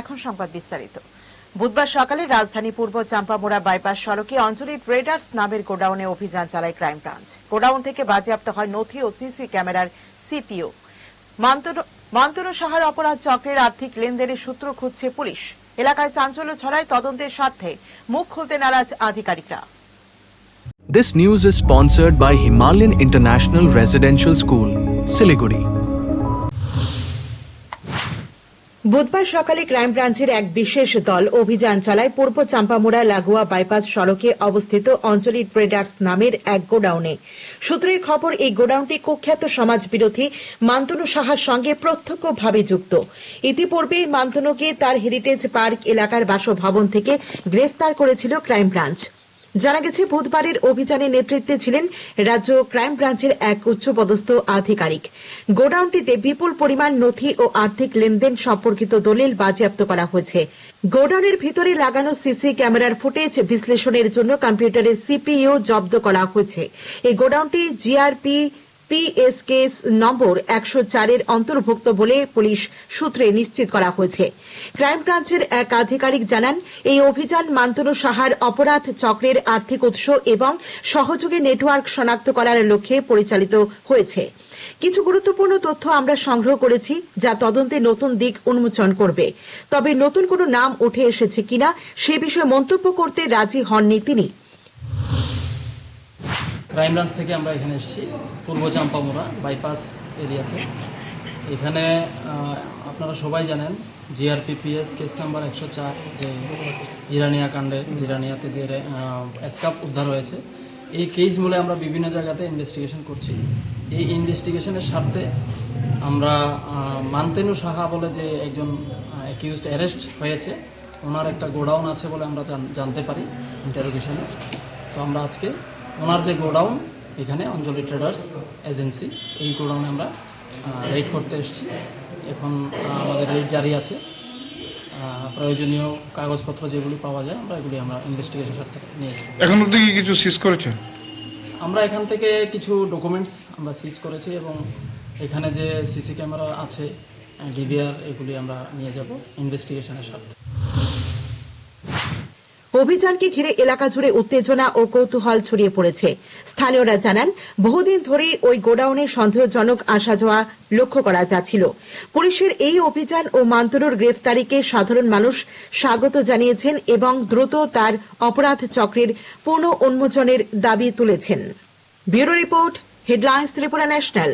এখন সংবাদ বিস্তারিত। বুধবার সকালে রাজধানী পূর্ব চাম্পামোড়া বাইপাস সড়কে অঞ্জলি ট্রেডার্স নামের গোডাউনে অভিযান চালায় ক্রাইম ব্রাঞ্চ। গোডাউন থেকে বাজেয়াপ্ত হয় নথি ও সিসি ক্যামেরার সিপিও মান্তনু সাহার অপরাধ চক্রের আর্থিক লেনদেনের সূত্র খুঁজছে পুলিশ। এলাকায় চাঞ্চল্য ছড়ায় তদন্তের স্বার্থে মুখ খুলতে নারাজ আধিকারিকরা। This news is sponsored by Himalayan International Residential School, Siliguri. বুধবার সকালে ক্রাইম ব্রাঞ্চের এক বিশেষ দল অভিযান চালায় পূর্ব চাম্পামুড়া লাগোয়া বাইপাস সড়কে অবস্থিত অঞ্জলি ট্রেডার্স নামের এক গোডাউনে। সূত্রের খবর, এই গোডাউনটি কুখ্যাত সমাজ বিরোধী মান্তনু সাহার সঙ্গে প্রত্যক্ষভাবে যুক্ত। ইতিপূর্বে মান্তনুকে তার হেরিটেজ পার্ক এলাকার বাসভবন থেকে গ্রেফতার করেছিল ক্রাইম ব্রাঞ্চ। জানা গেছে বুধবারের অভিযানে নেতৃত্বে ছিলেন রাজ্য ক্রাইম ব্রাঞ্চের এক উচ্চপদস্থ আধিকারিক। গোডাউনটিতে বিপুল পরিমাণ নথি ও আর্থিক লেনদেন সম্পর্কিত দলিল বাজেয়াপ্ত করা হয়েছে। গোডাউনের ভিতরে লাগানো সিসি ক্যামেরার ফুটেজ বিশ্লেষণের জন্য কম্পিউটারের সিপিইউ জব্দ করা হয়েছে। এই গোডাউনটি জিআরপি পিএসকেস নম্বর একশো চারের অন্তর্ভুক্ত বলে পুলিশ সূত্রে নিশ্চিত করা হয়েছে। ক্রাইম ব্রাঞ্চের এক আধিকারিক জানান, এই অভিযান মান্তনু সাহার অপরাধ চক্রের আর্থিক উৎস এবং সহযোগী নেটওয়ার্ক শনাক্ত করার লক্ষ্যে পরিচালিত হয়েছে। কিছু গুরুত্বপূর্ণ তথ্য আমরা সংগ্রহ করেছি, যা তদন্তে নতুন দিক উন্মোচন করবে। তবে নতুন কোনো নাম উঠে এসেছে কিনা, সে বিষয়ে মন্তব্য করতে রাজি হননি তিনি। ক্রাইম ব্রাঞ্চ থেকে আমরা এখানে এসেছি, পূর্ব চাম্পামোড়া বাইপাস এরিয়াতে। এখানে আপনারা সবাই জানেন জিআরপিপিএস কেস নাম্বার একশো চার, যে জিরানিয়া কাণ্ডে, জিরানিয়াতে যে স্কাপ উদ্ধার হয়েছে। এই কেস মূলে আমরা বিভিন্ন জায়গাতে ইনভেস্টিগেশন করছি। এই ইনভেস্টিগেশনের স্বার্থে আমরা মান্তেনু সাহা বলে যে একজন অ্যাকিউজড অ্যারেস্ট হয়েছে, ওনার একটা গোডাউন আছে বলে আমরা জানতে পারি ইন্টারোগেশনে তো আমরা আজকে ওনার যে গোডাউন এখানে অঞ্জলি ট্রেডার্স এজেন্সি এই গোডাউনে আমরা রেড করতে এসেছি। এখন আমাদের রেড জারি আছে। প্রয়োজনীয় কাগজপত্র যেগুলি পাওয়া যায় আমরা এগুলি আমরা ইনভেস্টিগেশন সাথে নিয়ে। এখন অব্দি কি কিছু সিজ করেছে আমরা এখান থেকে কিছু ডকুমেন্টস আমরা সিজ করেছি এবং এখানে যে সিসি ক্যামেরা আছে ডিভিআর এগুলি আমরা নিয়ে যাব ইনভেস্টিগেশনের সাথে। অভিযানকে ঘিরে এলাকা জুড়ে উত্তেজনা ও কৌতূহল ছড়িয়ে পড়েছে। স্থানীয়রা জানান, বহুদিন ধরেই ওই গোডাউনে সন্দেহজনক আসা যাওয়া লক্ষ্য করা যাচ্ছিল। পুলিশের এই অভিযান ও মান্তরুর গ্রেফতারিকে সাধারণ মানুষ স্বাগত জানিয়েছেন এবং দ্রুত তার অপরাধ চক্রের পুনঃ উন্মোচনের দাবি তুলেছেন। Bureau report, headlines Tripura national.